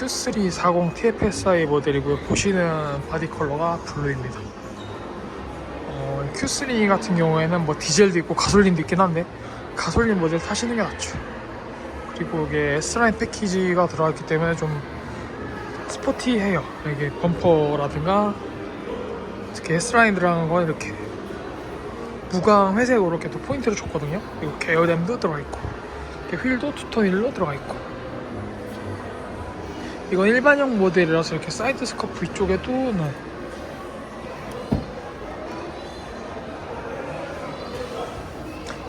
Q340 TFSI 모델이고요. 보시는 바디 컬러가 블루입니다. 어, Q3 같은 경우에는 뭐 디젤도 있고 가솔린도 있긴 한데 가솔린 모델 타시는 게 낫죠. 그리고 이게 S라인 패키지가 들어갔기 때문에 좀 스포티해요. 이게 범퍼라든가 특히 S라인 들어간 건 이렇게 무광 회색으로 이렇게 또 포인트를 줬거든요. 그리고 게어댐도 들어가 있고 휠도 투톤 휠로 들어가 있고 이건 일반형 모델이라서 이렇게 사이드 스커프 위쪽에도 네.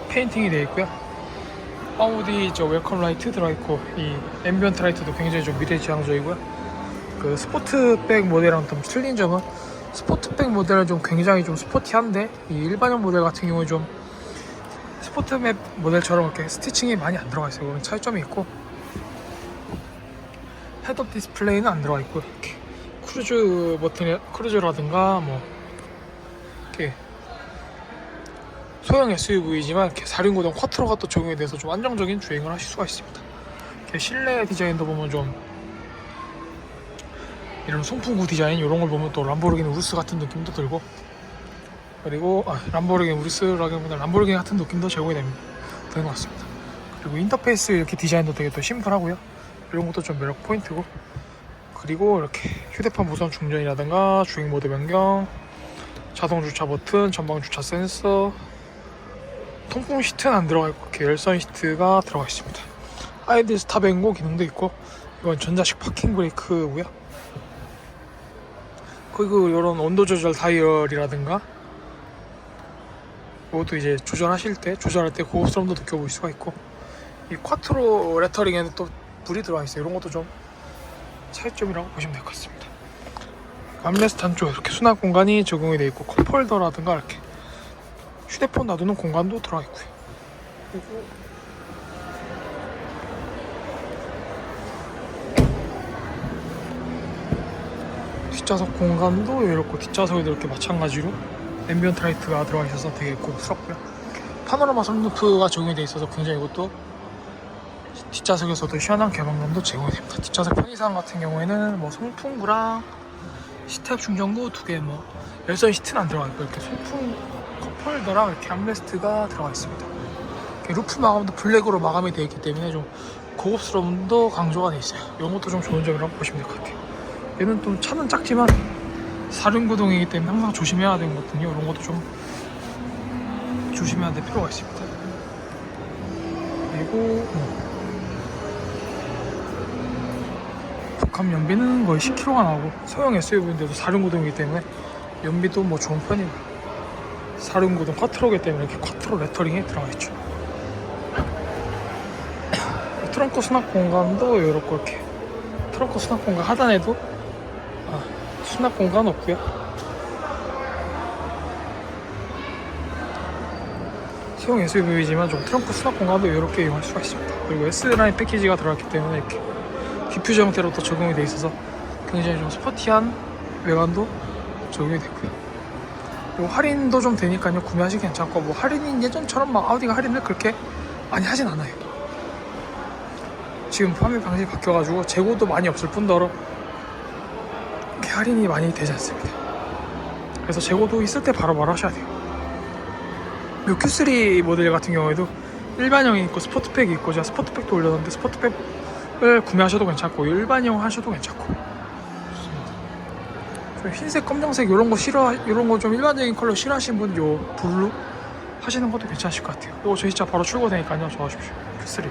페인팅이 되어 있고요. 아우디 저 웰컴 라이트 들어가 있고 이 앰비언트 라이트도 굉장히 좀 미래지향적이고요. 그 스포트백 모델이랑 좀 틀린 점은 스포트백 모델은 좀 굉장히 좀 스포티한데 이 일반형 모델 같은 경우에 좀 스포트맵 모델처럼 이렇게 스티칭이 많이 안 들어가 있어요. 그런 차이점이 있고 헤드업 디스플레이는 안 들어가 있고 이렇게 크루즈 버튼이 크루즈라든가 뭐 이렇게 소형 SUV이지만 이렇게 4륜구동 쿼트로가 또 적용이 돼서 좀 안정적인 주행을 하실 수가 있습니다. 이렇게 실내 디자인도 보면 좀 이런 송풍구 디자인 이런 걸 보면 또 람보르기니 우르스 같은 느낌도 들고 그리고 아, 람보르기니 우르스라기보다 람보르기니 같은 느낌도 제공이 됩니다. 되는 것 같습니다. 그리고 인터페이스 이렇게 디자인도 되게 또 심플하고요. 이런 것도 좀 매력 포인트고. 그리고 이렇게 휴대폰 무선 충전이라든가 주행 모드 변경 자동 주차 버튼 전방 주차 센서 통풍 시트는 안 들어가 있고 이렇게 열선 시트가 들어가 있습니다. 아이들 스탑 앤고 기능도 있고 이건 전자식 파킹 브레이크고요. 그리고 이런 온도 조절 다이얼이라든가 이것도 이제 조절하실 때 조절할 때 고급스러움도 느껴볼 수가 있고 이 쿼트로 레터링에는 또 불이 들어가 있어요. 이런 것도 좀 차이점이라고 보시면 될 것 같습니다. 암레스트 한쪽에 이렇게 수납 공간이 적용이 되어 있고 컵홀더라든가 이렇게 휴대폰 놔두는 공간도 들어가 있고요. 그리고 뒷좌석 공간도 이렇고 뒷좌석에도 이렇게 마찬가지로 앰비언트 라이트가 들어가 있어서 되게 고급스럽고요. 파노라마 선루프가 적용이 되어 있어서 굉장히 이것도 뒷좌석에서도 시원한 개방감도 제공이 됩니다. 뒷좌석 편의상 같은 경우에는 뭐 송풍구랑 시트액 충전구 두 개, 뭐 열선 시트는 안 들어가 있고 이렇게 송풍 컵홀더랑 이렇게 암레스트가 들어가 있습니다. 루프 마감도 블랙으로 마감이 되어 있기 때문에 좀 고급스러움도 강조가 되어 있어요. 이런 것도 좀 좋은 점이라고 보시면 될 것 같아요. 얘는 또 차는 작지만 사륜구동이기 때문에 항상 조심해야 되는 거거든요. 이런 것도 좀 조심해야 될 필요가 있습니다. 그리고 뭐 복합 연비는 거의 10km가 나오고 소형 SUV인데도 4륜구동이기 때문에 연비도 뭐 좋은 편입니다 4륜구동 쿼트로기 때문에 이렇게 쿼트로 레터링이 들어가 있죠. 트렁크 수납 공간도 이렇게 이렇게 트렁크 수납 공간 하단에도 아, 수납 공간 없고요. 소형 SUV이지만 좀 트렁크 수납 공간도 이렇게 이용할 수가 있습니다. 그리고 S라인 패키지가 들어갔기 때문에 이렇게 디퓨저 형태로 또 적용이 돼 있어서 굉장히 좀 스포티한 외관도 적용이 됐고요. 그리고 할인도 좀 되니까요 구매하시기 괜찮고 뭐 할인이 예전처럼 막 아우디가 할인을 그렇게 많이 하진 않아요. 지금 판매 방식이 바뀌어가지고 재고도 많이 없을 뿐더러 이렇게 할인이 많이 되지 않습니다. 그래서 재고도 있을 때 바로바로 하셔야 돼요. 이 Q3 모델 같은 경우에도 일반형이 있고 스포트팩이 있고 제가 스포트팩도 올렸는데 스포트 팩을 구매하셔도 괜찮고 일반형 하셔도 괜찮고. 좀 흰색, 검정색 이런 거 싫어 이런 거 좀 일반적인 컬러 싫어하시는 분 요 블루 하시는 것도 괜찮으실 것 같아요. 이거 저희 차 바로 출고되니까요. 좋아하십시오. Q3.